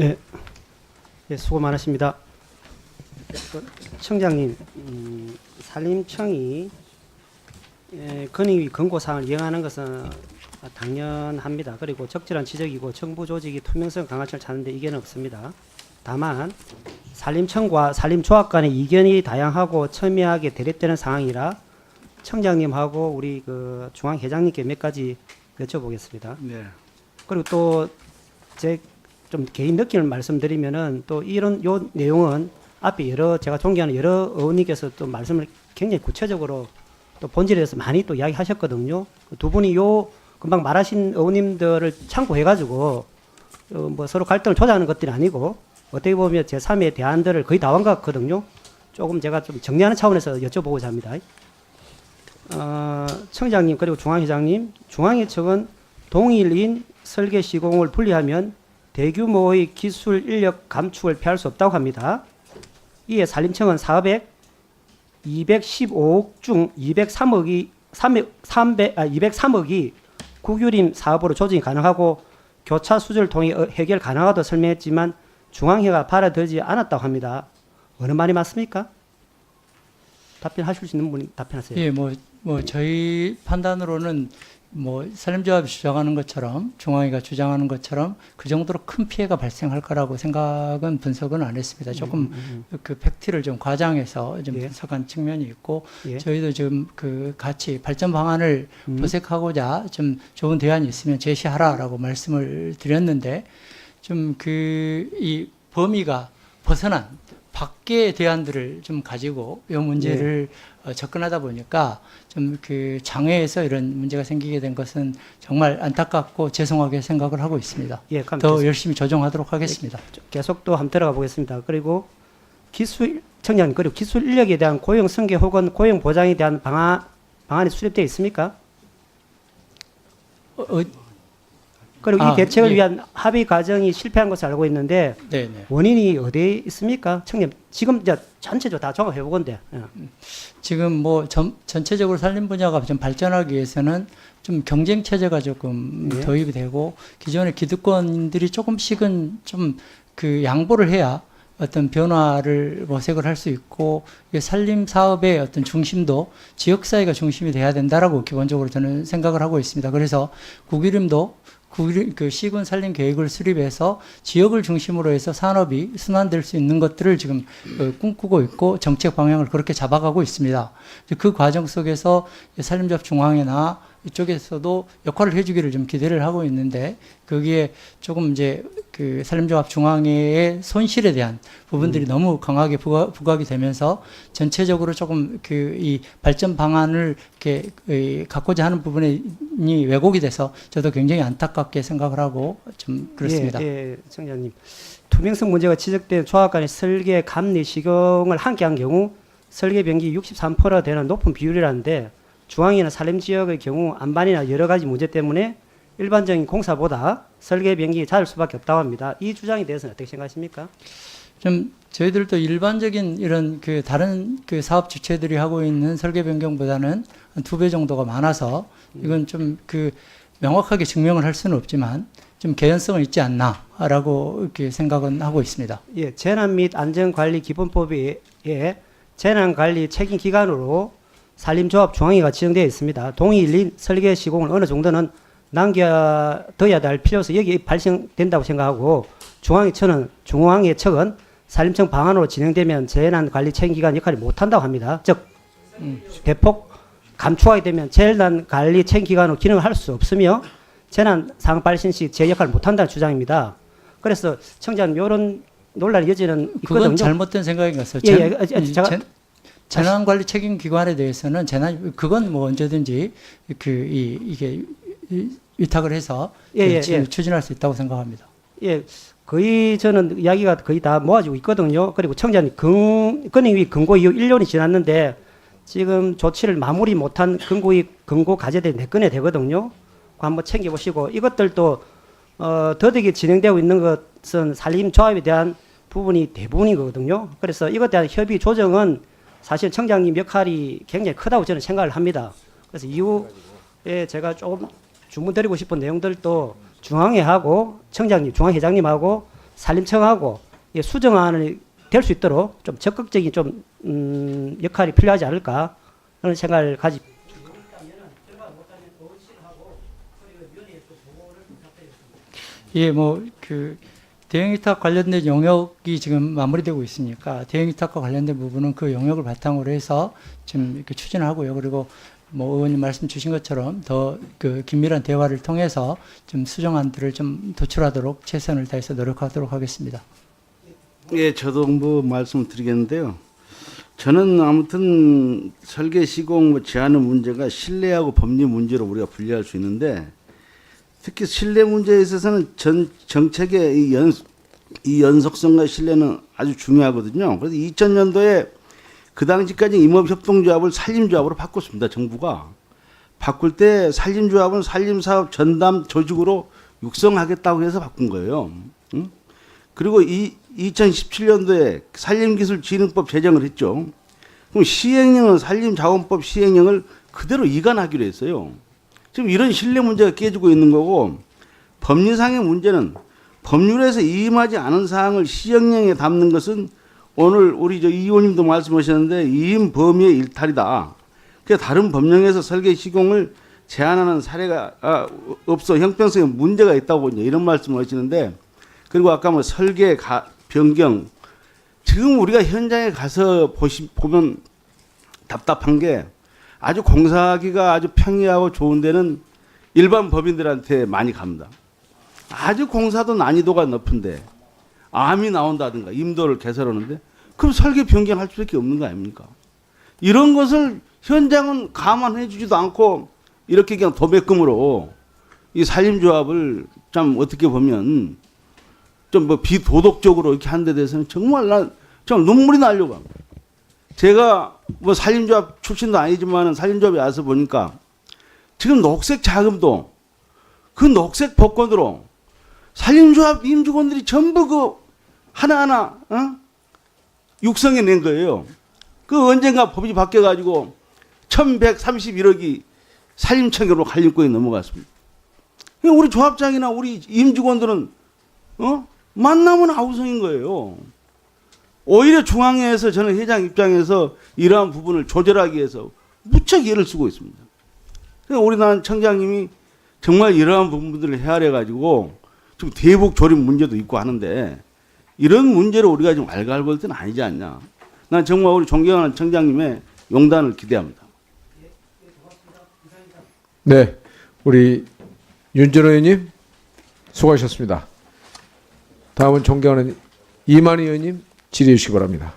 예, 예, 수고 많으십니다. 그, 청장님, 음, 산림청이 예, 건의위 권고 사항을 이행하는 것은 당연합니다. 그리고 적절한 지적이고 정부 조직이 투명성 강화를 찾는데 이견은 없습니다. 다만 산림청과 산림조합 간의 이견이 다양하고 첨예하게 대립되는 상황이라 청장님하고 우리 그 중앙회장님께 몇 가지 여쭤보겠습니다. 네. 그리고 또제 좀 개인 느낌을 말씀드리면은 또 이런 요 내용은 앞에 여러 제가 존경하는 여러 의원님께서 또 말씀을 굉장히 구체적으로 또 본질에 대해서 많이 또 이야기하셨거든요. 두 분이 요 금방 말하신 의원님들을 참고해가지고 어, 뭐 서로 갈등을 조장하는 것들이 아니고 어떻게 보면 제 3의 대안들을 거의 다온것 같거든요. 조금 제가 좀 정리하는 차원에서 여쭤보고자 합니다. 어, 청장님 그리고 중앙회장님, 중앙회청은 동일인 설계 시공을 분리하면 대규모의 기술 인력 감축을 피할 수 없다고 합니다. 이에 산림청은 사업액 215억 중 203억이 300, 300, 아, 203억이 국유림 사업으로 조정이 가능하고 교차 수주를 통해 어- 해결 가능하다고 설명했지만 중앙회가 받아들이지 않았다고 합니다. 어느 말이 맞습니까? 답변하실 수 있는 분이 답변하세요. 예, 뭐, 뭐 저희 판단으로는 뭐 산림조합이 주장하는 것처럼 중앙위가 주장하는 것처럼 그 정도로 큰 피해가 발생할 거라고 생각은 분석은 안 했습니다. 조금 그 팩트를 좀 과장해서 좀 음, 예. 분석한 측면이 있고 예. 저희도 지금 그 같이 발전 방안을 음. 모색하고자 좀 좋은 대안이 있으면 제시하라라고 말씀을 드렸는데 좀 그 이 범위가 벗어난 밖의 대안들을 좀 가지고 이 문제를 예. 어, 접근하다 보니까 좀 그 장외에서 이런 문제가 생기게 된 것은 정말 안타깝고 죄송하게 생각을 하고 있습니다. 예, 더 열심히 조정하도록 하겠습니다. 계속 또 한번 들어가 보겠습니다. 그리고 기술 청년 그리고 기술 인력에 대한 고용 승계 혹은 고용 보장에 대한 방안 방안이 수립되어 있습니까? 어, 어, 그리고 아, 이 대책을 예. 위한 합의 과정이 실패한 것을 알고 있는데 네네. 원인이 어디에 있습니까? 청년 지금 이제 전체적으로 다 종합해 보건데. 예. 지금 뭐 전, 전체적으로 산림 분야가 좀 발전하기 위해서는 좀 경쟁 체제가 조금 예. 도입이 되고 기존의 기득권들이 조금씩은 좀 그 양보를 해야 어떤 변화를 모색을 할 수 있고 이 산림 사업의 어떤 중심도 지역 사회가 중심이 돼야 된다라고 기본적으로 저는 생각을 하고 있습니다. 그래서 국유림도 국유림 그 시군 산림 계획을 수립해서 지역을 중심으로 해서 산업이 순환될 수 있는 것들을 지금 어, 꿈꾸고 있고 정책 방향을 그렇게 잡아가고 있습니다. 그 과정 속에서 이 산림조합 중앙회나 이쪽에서도 역할을 해주기를 좀 기대를 하고 있는데 거기에 조금 이제 그 산림조합 중앙회의 손실에 대한 부분들이 너무 강하게 부각, 부각이 되면서 전체적으로 조금 그 이 발전 방안을 이렇게 이 갖고자 하는 부분이 왜곡이 돼서 저도 굉장히 안타깝게 생각을 하고 좀 그렇습니다. 예, 예, 청장님. 투명성 문제가 지적된 조합 간의 설계 감리 시공을 함께 한 경우 설계 변기 63%나 되는 높은 비율이라는데 중앙이나 산림 지역의 경우 안반이나 여러 가지 문제 때문에 일반적인 공사보다 설계 변경이 잦을 수밖에 없다고 합니다. 이 주장에 대해서는 어떻게 생각하십니까? 좀 저희들도 일반적인 이런 그 다른 그 사업 주체들이 하고 있는 설계 변경보다는 한 두 배 정도가 많아서 이건 좀 그 명확하게 증명을 할 수는 없지만 좀 개연성은 있지 않나라고 이렇게 생각은 하고 있습니다. 예, 재난 및 안전관리 기본법에 재난관리 책임 기관으로 산림조합 중앙위가 지정되어 있습니다. 동일인 설계 시공을 어느 정도는 남겨둬야 될 필요성이 여기 발생된다고 생각하고 중앙위처는 중앙위청은 산림청 방안으로 진행되면 재난 관리 책임기관 역할을 못한다고 합니다. 즉 음. 대폭 감축하게 되면 재난 관리 책임기관으로 기능을 할 수 없으며 재난 상황 발생 시 제 역할을 못한다는 주장입니다. 그래서 청장님 이런 논란의 여지는 그건 있거든요. 잘못된 생각인 것 같아요. 예, 재- 예, 아, 아, 이 제가- 재- 재난관리 책임 기관에 대해서는 재난 그건 뭐 언제든지 그 이 이게 이- 위탁을 해서 예, 그 예, 추- 예. 추진할 수 있다고 생각합니다. 예, 거의 저는 이야기가 거의 다 모아지고 있거든요. 그리고 청장님 근, 건의위 근고 이후 1년이 지났는데 지금 조치를 마무리 못한 근고위 근고 가제들이 네 건에 되거든요. 그거 한번 챙겨보시고 이것들도 어, 더디게 진행되고 있는 것은 산림조합에 대한 부분이 대부분이거든요. 그래서 이것에 대한 협의 조정은 사실 청장님 역할이 굉장히 크다고 저는 생각을 합니다. 그래서 이후에 제가 조금 주문드리고 싶은 내용들도 중앙회하고 청장님, 중앙회장님하고 산림청하고 이 수정안이 될수 있도록 좀 적극적인 좀 음, 역할이 필요하지 않을까 그런 생각을 가지. 예, 뭐그 대형 위탁 관련된 영역이 지금 마무리되고 있으니까 대형 위탁과 관련된 부분은 그 영역을 바탕으로 해서 지금 이렇게 추진하고요. 그리고 뭐 의원님 말씀 주신 것처럼 더 그 긴밀한 대화를 통해서 좀 수정안들을 좀 도출하도록 최선을 다해서 노력하도록 하겠습니다. 예, 저도 뭐 말씀을 드리겠는데요. 저는 아무튼 설계 시공 뭐 제한의 문제가 신뢰하고 법리 문제로 우리가 분리할 수 있는데 특히 신뢰 문제에 있어서는 전 정책의 이, 연, 이 연속성과 신뢰는 아주 중요하거든요. 그래서 2000년도에 그 당시까지 임업협동조합을 산림조합으로 바꿨습니다. 정부가 바꿀 때 산림조합은 산림사업 전담 조직으로 육성하겠다고 해서 바꾼 거예요. 응? 그리고 이 2017년도에 산림기술진흥법 제정을 했죠. 그럼 시행령은 산림자원법 시행령을 그대로 이관하기로 했어요. 지금 이런 신뢰 문제가 깨지고 있는 거고 법리상의 문제는 법률에서 이임하지 않은 사항을 시행령에 담는 것은 오늘 우리 저이 의원님도 말씀하셨는데 이임 범위의 일탈이다. 그 다른 법령에서 설계 시공을 제한하는 사례가 아, 없어 형평성에 문제가 있다고 이제 이런 말씀을 하시는데 그리고 아까 뭐 설계 가, 변경 지금 우리가 현장에 가서 보시, 보면 답답한 게 아주 공사하기가 아주 평이하고 좋은 데는 일반 법인들한테 많이 갑니다. 아주 공사도 난이도가 높은데 암이 나온다든가 임도를 개설하는데 그럼 설계 변경할 수밖에 없는 거 아닙니까? 이런 것을 현장은 감안해 주지도 않고 이렇게 그냥 도매금으로 이 산림조합을 참 어떻게 보면 좀 뭐 비도덕적으로 이렇게 한 데 대해서는 정말 난좀 눈물이 나려고 합니다. 제가 뭐 산림조합 출신도 아니지만 산림조합에 와서 보니까 지금 녹색 자금도 그 녹색 복권으로 산림조합 임직원들이 전부 그 하나하나 어? 육성해 낸 거예요. 그 언젠가 법이 바뀌어 가지고 1131억이 산림청으로 관림권에 넘어갔습니다. 그러니까 우리 조합장이나 우리 임직원들은 어? 만나면 아우성인 거예요. 오히려 중앙에서 저는 회장 입장에서 이러한 부분을 조절하기 위해서 무척 애를 쓰고 있습니다. 그래서 우리나라 청장님이 정말 이러한 부분들을 헤아려 가지고 좀 대북 조립 문제도 있고 하는데 이런 문제를 우리가 지금 알갈볼 때는 아니지 않냐. 난 정말 우리 존경하는 청장님의 용단을 기대합니다. 네, 우리 윤준호 의원님 수고하셨습니다. 다음은 존경하는 이만희 의원님 질의해 주시기 바랍니다.